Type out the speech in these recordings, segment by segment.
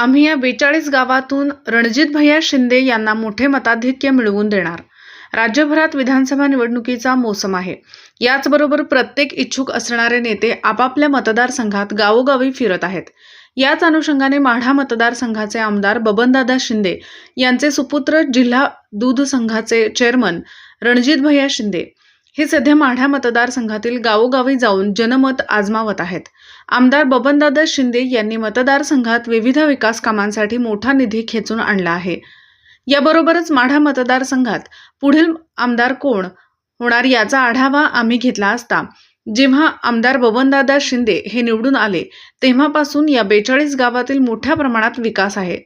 आम्ही या बेचाळीस गावातून रणजित भैया शिंदे यांना मोठे मताधिक्य मिळवून देणार. राज्यभरात विधानसभा निवडणुकीचा मोसम आहे. याचबरोबर प्रत्येक इच्छुक असणारे नेते आपापल्या मतदारसंघात गावोगावी फिरत आहेत. याच अनुषंगाने माढा मतदारसंघाचे आमदार बबनदादा शिंदे यांचे सुपुत्र जिल्हा दूध संघाचे चेअरमन रणजित भैया शिंदे हे सध्या माढा मतदारसंघातील गावोगावी जाऊन जनमत आजमावत आहेत. आमदार बबनदादा शिंदे यांनी मतदारसंघात विविध विकास कामांसाठी मोठा निधी खेचून आणला आहे. याबरोबरच माढा मतदारसंघात पुढील आमदार कोण होणार याचा आढावा आम्ही घेतला असता. जेव्हा आमदार बबनदादा शिंदे हे निवडून आले तेव्हापासून या बेचाळीस गावातील मोठ्या प्रमाणात विकास आहे.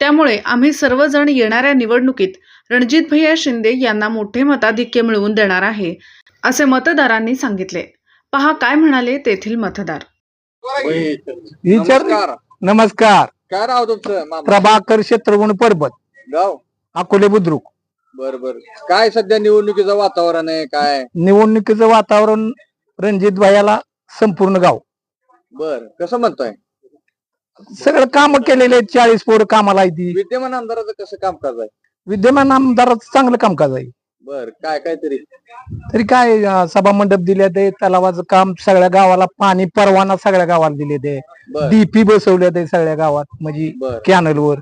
त्यामुळे आम्ही सर्वजण येणाऱ्या निवडणुकीत रणजित भैया शिंदे यांना मोठे मताधिक्य मिळवून देणार आहे. असे मतदारांनी सांगितले. पहा काय म्हणाले तेथील मतदार. विचार नमस्कार. नमस्कार. काय राव तुमचं? मामा. प्रभाकर शत्रुघ्न पर्वत गाव? अकोले बुद्रुक. बर बर. काय सध्या निवडणुकीचं वातावरण आहे? काय? निवडणुकीचं वातावरण रणजित भायाला संपूर्ण गाव. बर. कसं म्हणताय? सगळं काम केलेले आहेत चाळीस पोरं कामाला विद्यमान आमदाराचं कसं कामकाज आहे? विद्यमान आमदाराचं चांगलं कामकाज आहे. बर काय काय तरी? तरी काय अं, सभा मंडप दिले ते तलावाचं काम सगळ्या गावाला पाणी परवाना सगळ्या गावाला दिले ते. बर. डीपी बसवले ते सगळ्या गावात म्हणजे बर. कॅनल वर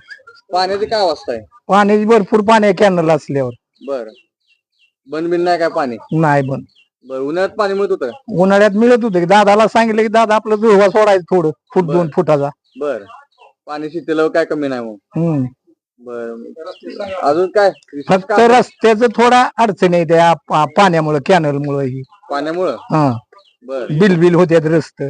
पाण्याची काय अवस्था आहे? पाण्याची भरपूर पाणी आहे कॅनल असल्यावर. बर. बंद बिन नाही काय पाणी? नाही पण बर उन्हाळ्यात पाणी मिळत होतं उन्हाळ्यात मिळत होते. दादाला सांगितलं की दादा आपलं जुळवा सोडायचं थोडं फूट. दोन फुटाचा. बर. पाणी शितेलं काय कमी नाही मग? हम्म. बर. अजून काय? विशेष फक्त काय? रस्त्याचं थोडा अडचण पा- पाण्यामुळं कॅनल मुळे ही. पाण्यामुळं? हा. बर. बिल बिल होते रस्त.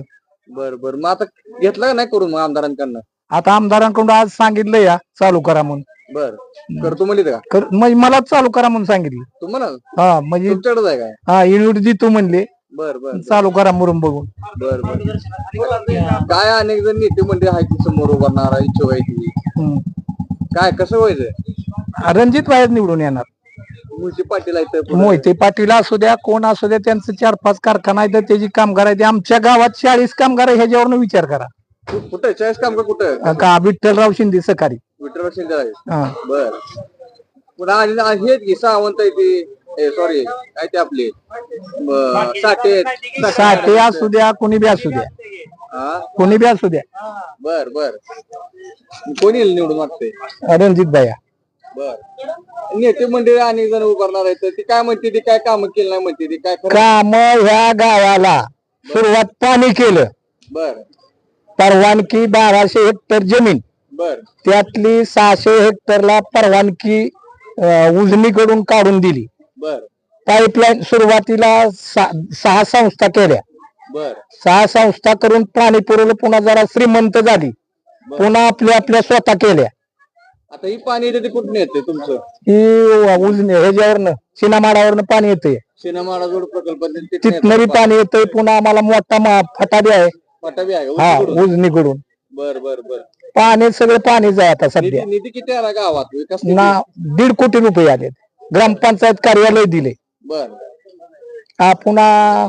बर बर. मग आता घेतलं का नाही करून मग आमदारांकडनं? आता आमदारांकडून आज सांगितलं या चालू करा म्हणून. बर. करतो म्हणली का? कर- म्हणजे मला चालू करा म्हणून सांगितलं. तुम्हाला हा म्हणजे तुमच्याकडेच आहे काय? हा युनिट देतो म्हणले बर बर चालू करा मुरुम बघून. बर बर. काय अनेक जण नेते आहेत ती समोर उभारणार इच्छुक आहे ती हम्म. काय कसं व्हायचं? रणजित बाहेर निवडून येणार. मुळशी पाटील पुढं. मोहिते पाटील असू द्या कोण असू द्या त्यांचं चार पाच कारखाना आहे तर त्याची कामगार आहे ते आमच्या गावात चाळीस कामगार आहे ह्याच्यावर विचार करा. कु- कुठं? चाळीस काम का कुठं का विठ्ठलराव शिंदे सकाळी विठ्ठल शिंदे आहे हा. बर. पुन्हा आणि आणि हेच की सावंत आहे ती. सॉरी काय ते आपले. ब- साठे. साठे असू द्या कोणी बी असू द्या. कोणी बी असू द्या. बर बर. कोणी येईल निवडून वाटते रणजित भैया. बर. नेते मंडळी अनेक जण उभारणार आहेत तर ती काय म्हणते ती काय काम केलं नाही म्हणते ती काय खरं काम ह्या गावाला सुरुवात पाणी केलं. बर. परवानगी बाराशे हेक्टर जमीन. बर. त्यातली सहाशे हेक्टरला परवानगी अं, उजनीकडून काढून दिली. बर. पाईपलाईन सुरुवातीला सा- सहा संस्था केल्या. सहा संस्था करून पाणी पुरवलं पुन्हा जरा श्रीमंत झाली. पुन्हा आपल्या आपल्या स्वतः केल्या. आता ही पाणी येते ते कुठून येते तुमचं? ही उजनी ह्याच्यावरनं चिनामाडावरनं पाणी येतंय. सिनेमाडा जोड प्रकल्प आहे, तिथनं येतं तिथनं बी पाणी येतंय पुन्हा आम्हाला मोठा फटाबी आहे. पटाबी आहे हा उजनीकडून. उजनीकडून. बर बर बर. पाणी सगळं पाणीच आहे आता सध्या. निधी निधी किती आला गावात? विकास निधी? ना दीड कोटी रुपये आले ग्रामपंचायत कार्यालय दिले. बर. हा पुन्हा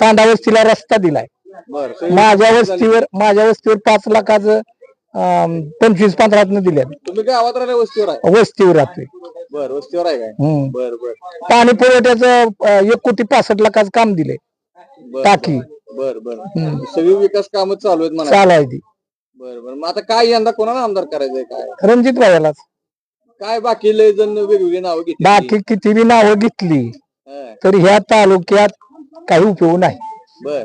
तांडा वस्तीला रस्ता दिलाय. माझ्या. वस्तीवर माझ्या वस्तीवर पाच लाखाचं पंचवीस पंधरातनं दिले तुम्ही गावात राहिल्या वस्तीवर आहे? वस्तीवर राहतोय. बर वस्तीवर आहे काय. बर बर. पाणी पुरवठ्याचं एक कोटी पासष्ट लाखाचं काम दिले. टाकी. बर बर सगळी विकास कामं चालू आहेत म्हणा चालू आहे ती. बर बर. मग आता काय यंदा कोणाला आमदार करायचंय काय? रणजित भाईलाच. काय बाकी लय जण वेगवेगळी नावं घेतली. बाकी किती बी नावं घेतली तरी ह्या तालुक्यात काही उपयोग नाही. बर.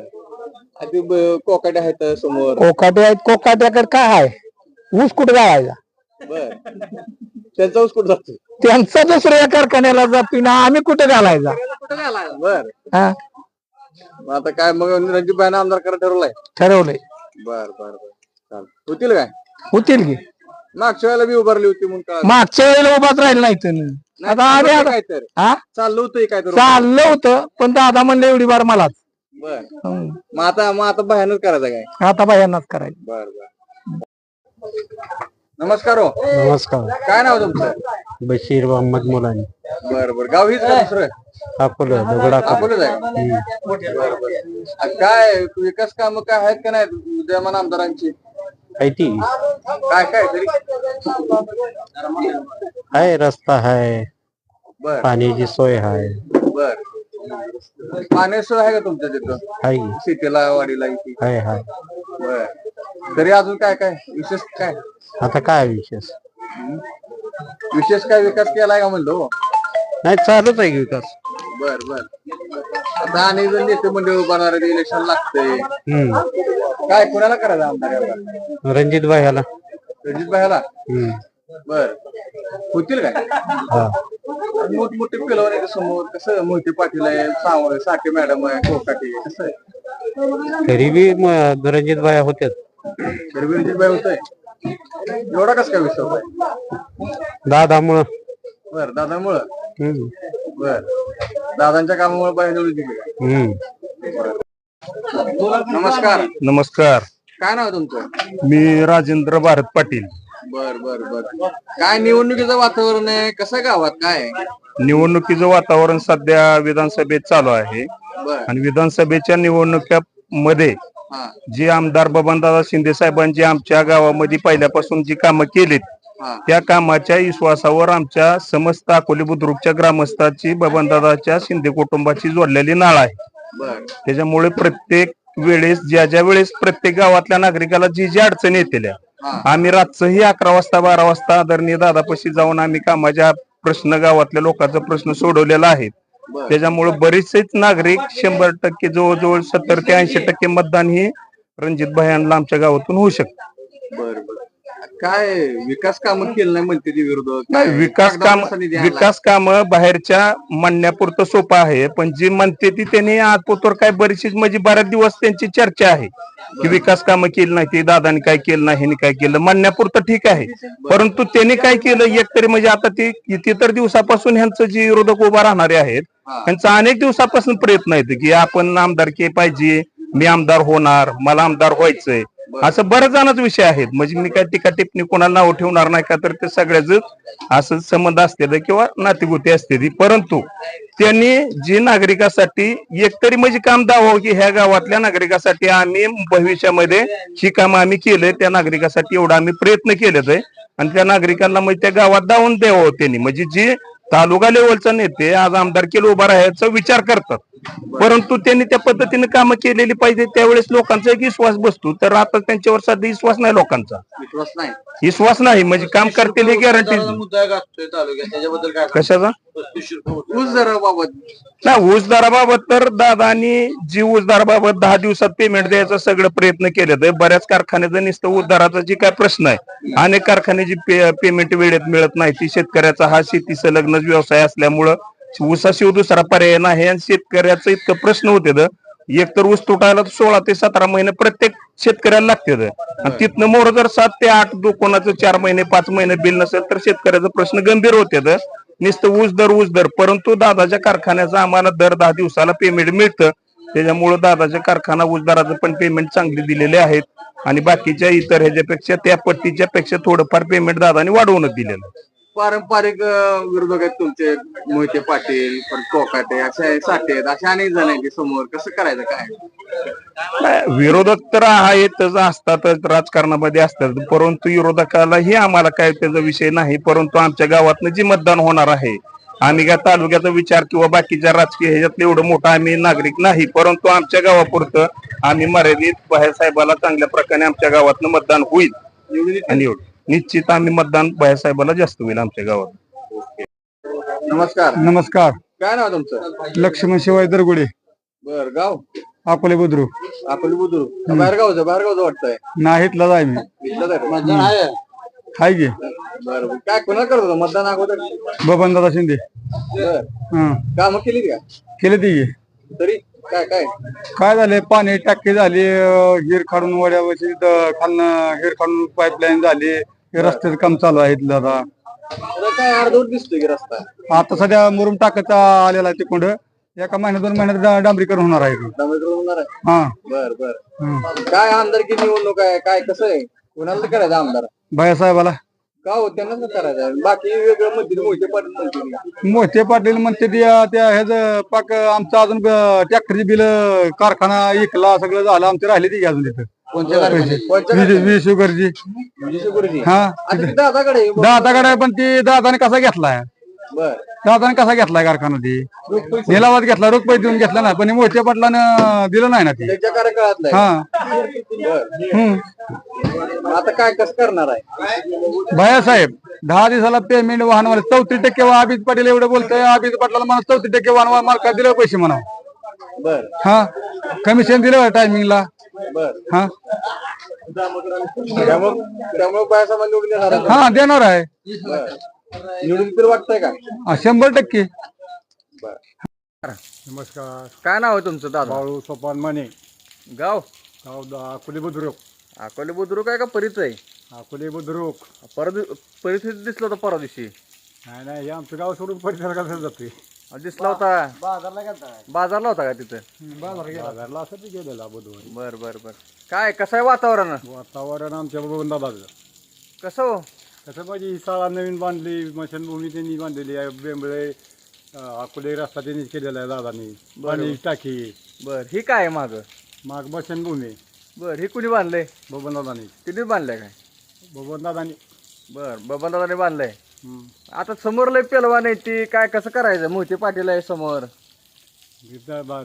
कोकाटे आहेत समोर. कोकाटे आहेत कोकाट्याकडे काय आहे? ऊस कुठं गावायचा बर. त्यांचा ऊस कुठं जातो त्यांचा दुसऱ्या कारखान्याला जातो ना आम्ही कुठे घालायचा? बर. हा? आता काय मग रणजित भाईना आमदार करायला ठरवलाय. ठरवलंय. बर बर बर. होतील काय? होतील की. मागच्या वेळेला बी उभारली होती म्हणून. मागच्या वेळेला उभाच राहिलं नाही, आता आम्ही होतं आता काय तर हा? चाललं होतं काय तर चाललं होतं पण दादा म्हणले एवढी बार मलाच. बर. मग आता मग आता भयानच करायचं काय? आता बायांनाच करायचं. बर बर. नमस्कार हो. नमस्कार. काय नाव तुमचं? बशीर मोहम्मद मुलानी. बर बर. गाव हीच का दुसरं? अकोला दगडा अकोलेच आहे बर बर. आ, काय विकास काम काय आहेत का नाही विद्यमान आमदारांची? ती काय काय आहे रस्ता आहे बर. पाण्याची सोय आहे बर. पाण्याची सोय आहे का तुमच्या तिथं? आहे? शेतीला वाडीला इथे? आहे आहे बर. तरी अजून काय काय? विशेष काय? आता काय विशेष? विशेष काय विकास केलाय का म्हणलो? नाही चालूच आहे की विकास. बर बर. आता अनेक जण नेते मंडळ उभारणार इलेक्शन लागतंय. हम्म. काय कोणाला करायचं आमदार रणजित भाई ह्याला. रणजित भाईला हम्म. बर. होतील काय? हा. मोठमोठे पिलवार आहे समोर. कसं मोहिते पाटील आहे सावंत साठे मॅडम आहे कोकाटे कसं आहे? तरी बी म- रणजित भाई होते तरी रणजित भाई होतंय? एवढा कसं काय होताय दादामुळं. बर दादामुळं? हम्म. बर. दादांच्या कामामुळे बाहेर निवडून दिली? हम्म. नमस्कार. नमस्कार. काय नाव आहे तुमचं? मी राजेंद्र भारत पाटील. बर बर बर. काय निवडणुकीचं वातावरण आहे? कसं आहे गावात? काय आहे? निवडणुकीचं वातावरण सध्या विधानसभेत चालू आहे. बर. आणि विधानसभेच्या निवडणुकीमध्ये हा. जे आमदार बबनदादा शिंदे साहेबांची आमच्या गावामध्ये पहिल्यापासून जी कामं केलीत हा. त्या कामाच्या विश्वासावर आमच्या समस्त अकोली बुद्रुकच्या ग्रामस्थाची बबनदादाच्या शिंदे कुटुंबाची जोडलेली नाळ आहे. त्याच्यामुळे प्रत्येक वेळेस ज्या ज्या वेळेस प्रत्येक गावातल्या नागरिकाला जी जी अडचणी येतेल्या हा. आम्ही रातचंही अकरा वाजता बारा वाजता आदरणीय दादापाशी जाऊन आम्ही कामाच्या प्रश्न गावातल्या लोकांचा प्रश्न सोडवलेला आहे. त्याच्यामुळे बरेचसेच नागरिक शंभर टक्के जवळजवळ सत्तर ते ऐंशी टक्के मतदान हे रणजित भायांना आमच्या गावातून होऊ शकतं. काय विकास काम केलं नाही म्हणते ती विरोधक नाही? विकास काम. विकास काम बाहेरच्या म्हणण्यापुरतं सोपं आहे पण जी म्हणते ती त्यांनी आजपोतोर काय बरीचशीच म्हणजे बऱ्याच दिवस त्यांची चर्चा आहे की विकास कामं केली नाही ती दादानी काय केलं नाही ह्यांनी काय केलं म्हणण्यापुरतं ठीक आहे परंतु त्यांनी काय केलं एक तरी म्हणजे आता ती किती तर दिवसापासून ह्यांचं जे विरोधक उभा राहणारे आहेत हा. त्यांचा अनेक दिवसापासून प्रयत्न आहेत की आपण आमदारकी पाहिजे मी आमदार होणार मला आमदार व्हायचंय असं बऱ्याच जणच विषय आहेत. म्हणजे मी काय टीका टिप्पणी कोणाला नाव ठेवणार नाही का तर ते सगळ्याच असं संबंध असते किंवा नातेगोती असते ती परंतु त्यांनी जी नागरिकासाठी एकतरी म्हणजे काम दावावं की ह्या गावातल्या नागरिकासाठी आम्ही भविष्यामध्ये ही काम आम्ही केलंय. त्या नागरिकासाठी एवढा आम्ही प्रयत्न केलेत आहे. आणि त्या नागरिकांना म्हणजे त्या गावात दावून द्यावं त्यांनी. म्हणजे जी तालुका लेवलचा नेते आज आमदारकीला उभा राहायचा विचार करतात. परंतु त्यांनी त्या पद्धतीने कामं केलेली पाहिजे. त्यावेळेस लोकांचा एक विश्वास बसतो. तर आता त्यांच्यावर सध्या विश्वास नाही लोकांचा. विश्वास नाही. विश्वास नाही. म्हणजे काम करतील ही गॅरंटी मुद्दा गाजतोय तालुक्यात. त्याच्याबद्दल काय कशाचा? ऊस दराबाबत. नाही ऊस दराबाबत तर दादानी जी ऊस दराबाबत दहा दिवसात पेमेंट द्यायचा सगळं प्रयत्न केले तर बऱ्याच कारखान्याचं नुसतं ऊस दराचा जी काय प्रश्न आहे अनेक कारखान्याची पेमेंट वेळेत मिळत नाही. ती शेतकऱ्याचा हा शेती संलग्नच व्यवसाय असल्यामुळं ऊसाशिवाय दुसरा पर्याय नाही आणि शेतकऱ्याचं इतकं प्रश्न होते एक तर ऊस तुटायला सोळा ते सतरा महिने प्रत्येक शेतकऱ्याला लागते आणि तिथनं मोर जर सात ते आठ दो कोणाचं चार महिने पाच महिने बिल नसेल तर शेतकऱ्याचा प्रश्न गंभीर होते नुसतं ऊस दर ऊस दर. परंतु दादाच्या कारखान्याचा आम्हाला दर दहा दिवसाला पेमेंट मिळतं. त्याच्यामुळे दादाच्या कारखाना ऊस दराचं पण पेमेंट चांगली दिलेले आहेत. आणि बाकीच्या इतर ह्याच्यापेक्षा त्या पट्टीच्या पेक्षा थोडंफार पेमेंट दादाने वाढवूनच दिलेलं. पारंपरिक अं, विरोधक आहेत तुमचे मोहिते पाटील परत कोकाटे असे साठे आहेत. असे अनेक जण आहेत समोर. कसं करायचं काय? नाही, विरोधक तर आहेतच असतातच राजकारणामध्ये असतात. परंतु विरोधकालाही आम्हाला काय त्याचा विषय नाही. परंतु आमच्या गावातनं जी मतदान होणार आहे आम्ही काय तालुक्याचा विचार किंवा बाकीच्या राजकीय ह्याच्यातलं एवढं मोठं आम्ही नागरिक नाही. परंतु आमच्या गावापुरतं आम्ही मर्यादित बाहेरसाहेबाला चांगल्या प्रकारे आमच्या गावातनं मतदान होईल. आणि एवढं. निश्चित आम्ही मतदान बाहेरसाहेबाला जास्त होईल आमच्या गावात. नमस्कार. नमस्कार. काय नाव तुमचं? लक्ष्मण शिवाय दरगुडे. बर गाव? अकोले बुद्रू आपण बुद्रू बाहेर गावचं बाहेर गावचं वाटतंय नाहीतला जाय मी. इथलं तर मतदान आहे? हाय गे बर बर. काय कोणाला करत होता मतदान अगोदर? बबन दादा शिंदे. बर. हं. कामं केली का? केले ती. गे. तरी? काय काय? काय झाले पाणी टाके झाले अं, हिर काढून वड्यावरची द- खालनं हिर काढून पाईपलाईन झाली. हे रस्त्याचं काम चालू आहे इथलं आता. आता काय अर्धवट दिसतोय की रस्ता? आता सध्या मुरुम टाकायचा आलेला आहे तिकडं. एका महिन्यात दोन महिन्यात डा- डांबरीकरण होणार आहे. डांबेकर होणार आहे? हा. बर बर. काय आमदारकी निवडणूक आहे? काय कसं आहे? कोणाला तर करायचं आमदार? बायासाहेबाला का हो त्यांनाच तर करायचं आहे. बाकी वेगळं म्हणतील मोठे पाटील म्हणतील मोठे पाटील म्हणते ते त्या ह्याच पाक आमचं अजून ट्रॅक्टरची बिल कारखाना इकला सगळं झालं आमचे राहिले ती अजून तिथं कोणत्या कारखान्यात? कोणत्या वीस कारखान्यात? वीस शुगरची वीस गुरुजी. हा आता ती दादाकडे आहे. दादाकडे आहे, पण ती दादाने कसा घेतलाय बर दादाने कसा घेतलाय कारखाना ती? निलावात घेतला रोख पैसे देऊन घेतला ना पण हे मोठ्या पाटलानं दिलं नाही ना ते. त्याच्या कार्यकाळातलं आहे. हा. हम्म. आता काय कसं करणार आहे? भैयासाहेब दहा दिवसाला पेमेंट वाहन चौतीस टक्के वा- अभिज पाटील एवढं बोलतोय अभिज पाटलाला मला चौतीस टक्के वाहन मालका दिलं पैसे म्हणा. बर. हा. कमिशन दिलं टायमिंगला बर. हा. त्यामुळे त्यामुळे बायासाहेब निवडून येणार आहे. हा देणार आहे. बर. निवडून तर वाटतंय का? हा, शंभर टक्के. नमस्कार. काय नाव आहे तुमचं दादा? बाळू सोपान माने. गाव? गाव द- अकोले बुद्रुक. अकोले बुद्रुक आहे का परिचय? अकोले बुद्रुक. परत परिस्थिती दिसलं होतं परवा दिवशी. नाही नाही हे आमचं गाव सोडून परिसर कसं जाते दिसला होता. बाजारला होता का तिथं? बाजारला असं ते गेलेला बुधवारी. बर बर बर. काय कसं आहे वातावरण? वातावरण आमच्या बंदाबाचं कसं हो? कसं म्हणजे ही शाळा नवीन बांधली मशनभूमी त्यांनी बांधलेली आहे बेंबळे अकोले रस्ता त्यांनीच केलेला आहे दादानी पाणी टाकी बर ही काय आहे मागं माग मशनभूमी बर ही कुणी बांधलंय बबन दादानी तिने बांधलंय काय बबन दादानी बर बबनदादाने बांधलंय आता समोर लय पेलवा नाही ती काय कसं करायचं मोहिते पाटील आहे समोर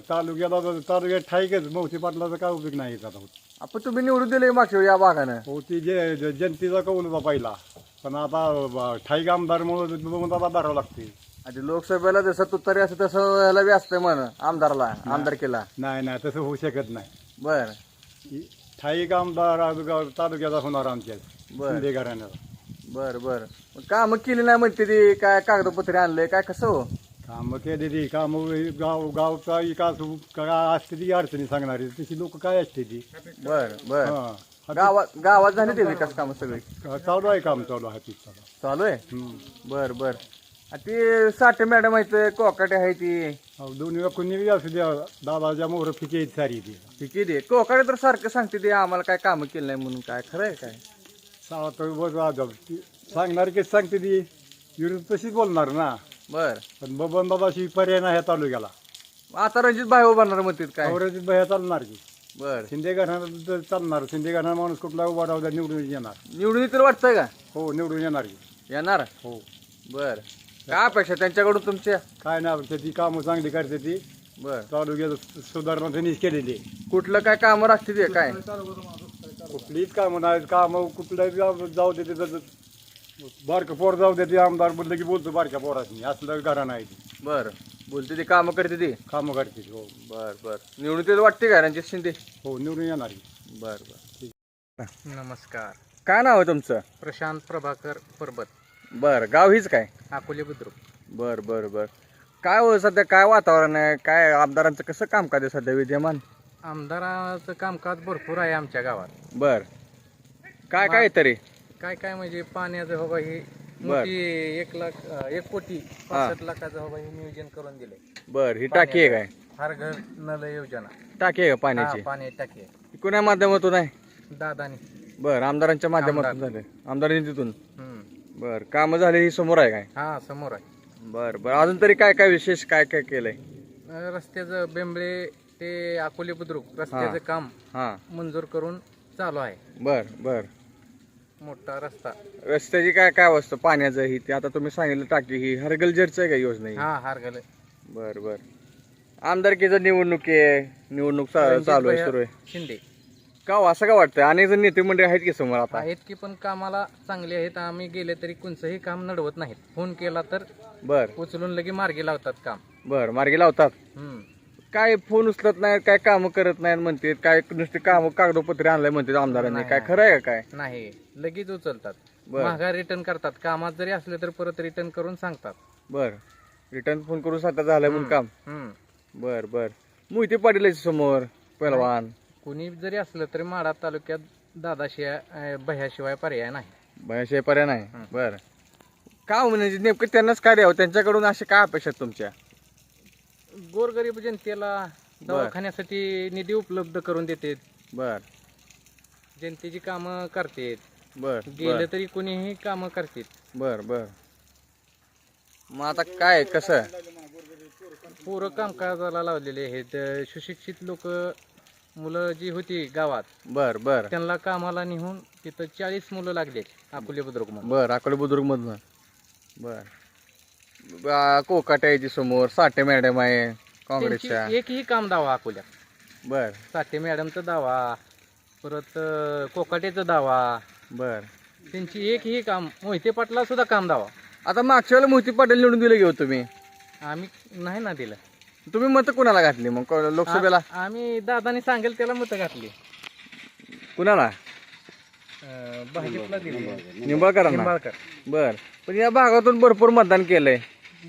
तालुक्याला तालुक्यात ठाईकच मौसी पाटलाचा काय उपयोग नाही आता होत आपण तुम्ही निवडून दिले मागच्या वेळी या भागानं. हो ती जे जे- जनतेचा कौल होता पहिला. पण आता ब- ठाईक आमदारमुळे दादा धरावं लागते आधी लोकसभेला जसं तुतारी असं तसं याला बी असतंय म्हण आमदारला आमदार केला नाही नाही तसं होऊ शकत नाही. बर. ही ठाईक आमदार आज गाव- तालुक्याचा होणार आमच्या बरं. शिंदे घराण्याचा. बर बर. काम केली नाही म्हणते ती काय कागदपत्रे आणले काय कसं हो? कामं केली ती कामं गाव गावचा विकास काय असते ती अडचणी सांगणारी. तशी लोक काय असते ती? बर बर. हा. गावात गावात झाली ते विकास कामं सगळी? चालू आहे काम चालू आहे तीच चालू. चालू आहे. बर बर. आ ती साठे मॅडम आहेत कोकाटे आहे ती. अहो, दोन्ही कोणी बी असू द्या दादाच्या मोहर फिके आहेत सारी ती. आहे ते कोकाटे तर सारखं सांगते ते आम्हाला काय कामं केलं नाही म्हणून काय खरं आहे काय? सांगणार की सांगते ती. विरोध तशीच बोलणार ना. बर. पण बबन दादाशी पर्याय नाही ह्या तालुक्याला. आता रणजित भाई उभारणार म्हणतात काय? औरंगजेब भया चालणार की. बर. शिंदे घराण्यात तर चालणार. शिंदे घराणा माणूस कुठला उभा राहू द्या निवडून येणार. निवडून येतील वाटतंय का? हो निवडून येणार की. येणार? हो. बर. काय अपेक्षा त्यांच्याकडून तुमच्या? काय नाही अपेक्षा ती कामं चांगली करते ती. बर. तालुक्यात सुधारणा त्यांनीच केलेली आहे. कुठलं काय कामं राखते ते काय? कुठलीच कामं नाही कामं कुठल्याही गाव जाऊ देते तर बारकं पोर जाऊ देते आमदार बोललं की बोलतो बारक्या पोराची असलं घरा नाही. ती बर. बोलते ते कामं करते ती? कामं करते ती. हो. बर बर. निवडून येतील वाटते का रणजित शिंदे? हो निवडून येणार की बर बर. नमस्कार. काय नाव आहे तुमचं? प्रशांत प्रभाकर परबत. बर गाव हीच काय? अकोले बुद्रुक. बर बर बर. काय हो सध्या काय वातावरण आहे? काय आमदारांचं कसं कामकाज आहे सध्या विद्यमान? आमदाराचं कामकाज भरपूर आहे आमच्या गावात. बर. काय काय तरी? काय काय म्हणजे पाण्याचं हवा ही मोठी एक लाख अं, एक कोटी पासष्ट लाखाचं हवा हे नियोजन करून दिले बर ही टाकी आहे काय? हर घर नल योजना. टाकी आहे का हा, पाण्याची पाणी टाकी कोण्या माध्यमातून आहे? दादानी. बर आमदारांच्या माध्यमातून झाले. आमदार निधीतून हम्म. बर कामं झाले ही समोर आहे काय? हा समोर आहे. बर बर अजून तरी काय काय विशेष काय काय केलंय? अं, रस्त्याचं बेंबळे ते अकोले बुद्रुक रस्त्याचं काम हा. मंजूर करून चालू आहे. बर बर. मोठा रस्ता. रस्त्याची काय काय अवस्था? पाण्याचं ही ते आता तुम्ही सांगितलं टाकी ही. हरगलजरचं आहे का योजना ही? हा हार गेले बर बर. आमदारकीचं निवडणूक आहे. निवडणूक चा- चालू आहे सुरू आहे. शिंदे. का हो, असं का वाटतंय? अनेक जण नेते मंडळी आहेत की समोर आता? आहेत की पण कामाला चांगले आहेत. आम्ही गेले तरी कोणचंही काम नडवत नाहीत. फोन केला तर बर. उचलून लगे मार्गी लावतात काम. बर मार्गी लावतात. हम्म. काय फोन उचलत नाहीत काय कामं करत नाहीत म्हणते काय नुसते काम कागदपत्रे आणलंय म्हणते आमदारांनी. काय खरं आहे का काय? नाही. लगेच उचलतात. बर. माघार रिटर्न करतात. कामात जरी असले तर परत रिटर्न करून सांगतात. बर. रिटर्न फोन करून सांगता झालंय म्हणून काम. हम्म. बर बर. मोहिते पाटील आहेत समोर पहलवान कुणी जरी असलं तरी माडा तालुक्यात दादाशिवाय अं, भह्याशिवाय पर्याय नाही. भयाशिवाय पर्याय नाही. बर. का हो म्हणजे नेमकं त्यांनाच काय द्यावं? त्यांच्याकडून असे काय अपेक्षा आहेत तुमच्या? गोरगरीब जनतेला दवाखान्यासाठी निधी उपलब्ध करून देते बर. जनतेची कामं करतेत. बर गेलं तरी कुणीही कामं करतात. बर बर. मग आता काय कसं? पूरं कामकाजाला लावलेले आहेत. अं, सुशिक्षित लोक मुलं जी होती गावात बर बर. त्यांना कामाला नेऊन तिथं चाळीस मुलं लागले अकोले बुद्रुक बर अकोले बुद्रुक मधनं बर. कोकाटे आहे समोर साठे मॅडम आहे काँग्रेसच्या. त्यांची एकही काम दावा अकोल्यात. बर. साठे मॅडमचा दावा परत अं, कोकाटेचा दावा. बर. त्यांची एकही काम मोहिते पाटला सुद्धा काम दावा. आता मागच्या वेळेला मोहिती पाटील निवडून दिले घेऊ तुम्ही? आम्ही नाही ना दिलं. तुम्ही मत कुणाला घातली मग? को- लोकसभेला? आ- आम्ही दादाने सांगेल त्याला मतं घातली. कुणाला? अं, भाजपला दिली. निंबाळकरांना? निंबाळकर. बर. पण या भागातून भरपूर मतदान केलंय.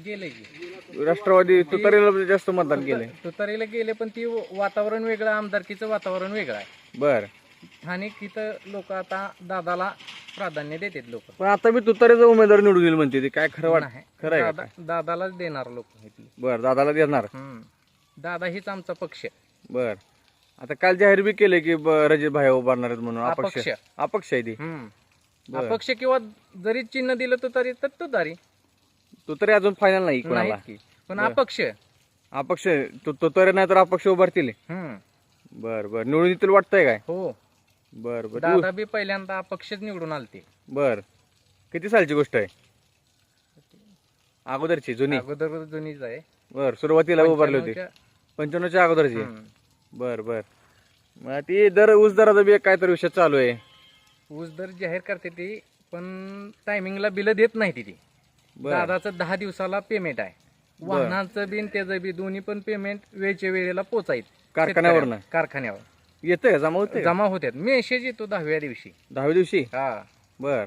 गेले की. राष्ट्रवादी तुतारीला जास्त मतदान केलंय. तुतारीला गेले पण ती वातावरण वेगळं आमदारकीचं वातावरण वेगळं आहे. बर. स्थानिक इथं लोक आता दादाला प्राधान्य देतात लोक. पण आता मी तुतारीचा उमेदवार निवडून येईल म्हणते ती. काय खरं वाट खरं आहे का दादा दादालाच देणार लोक इथली बर दादाला देणार. हम्म. दादा हीच आमचा पक्ष. बर. आता काल जाहीर बी केले की ब- रजित भाई उभारणार आहेत म्हणून. अपक्ष. अपक्ष. अपक्ष आहे ती. हम्म. बरं. अपक्ष किंवा जरी चिन्ह दिलं तुतारी तर तुतारी. तू तरी अजून फायनल नाही नाहीत कोणाला. की. पण अपक्ष. अपक्ष तू तो तरी नाही तर अपक्ष उभारतील. हम्म. बर बर. निवडून येतील वाटतंय काय? हो. बर बर. तू- दादा बी पहिल्यांदा अपक्षच निवडून आलते. बर. किती सालची गोष्ट आहे? अगोदरची जुनी. अगोदर जुनीच आहे. बर सुरुवातीला उभारली होती. पंच्याण्णवच्या- पंच्याण्णवच्या अगोदरची. हम्म. बर बर. मग ती दर ऊस दराचा बी काय तर विषय चालू आहे. ऊस दर जाहीर करते ती पण टायमिंगला बिल देत नाही ती बर दादाचं दहा दिवसाला पेमेंट आहे. वाहनाचं बी त्याचं बी दोन्ही पण पेमेंट वेळच्या वेळेला पोचायत कारखान्यावरनं? कारखान्यावर. येतंय जमा होते जमा होतात मेसेज येतो दहाव्या दिवशी. दहाव्या दिवशी? हा. बर.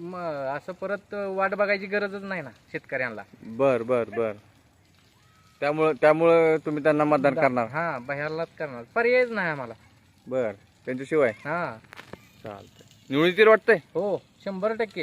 मग असं परत वाट बघायची गरजच नाही ना शेतकऱ्यांना. बर बर बर. त्यामुळं त्यामुळं तुम्ही त्यांना मतदान करणार. हा बाहेरलाच करणार. पर्यायच नाही आम्हाला. बर. त्यांच्याशिवाय? हा. चालतंय. निवडून येतील वाटतंय? हो शंभर टक्के.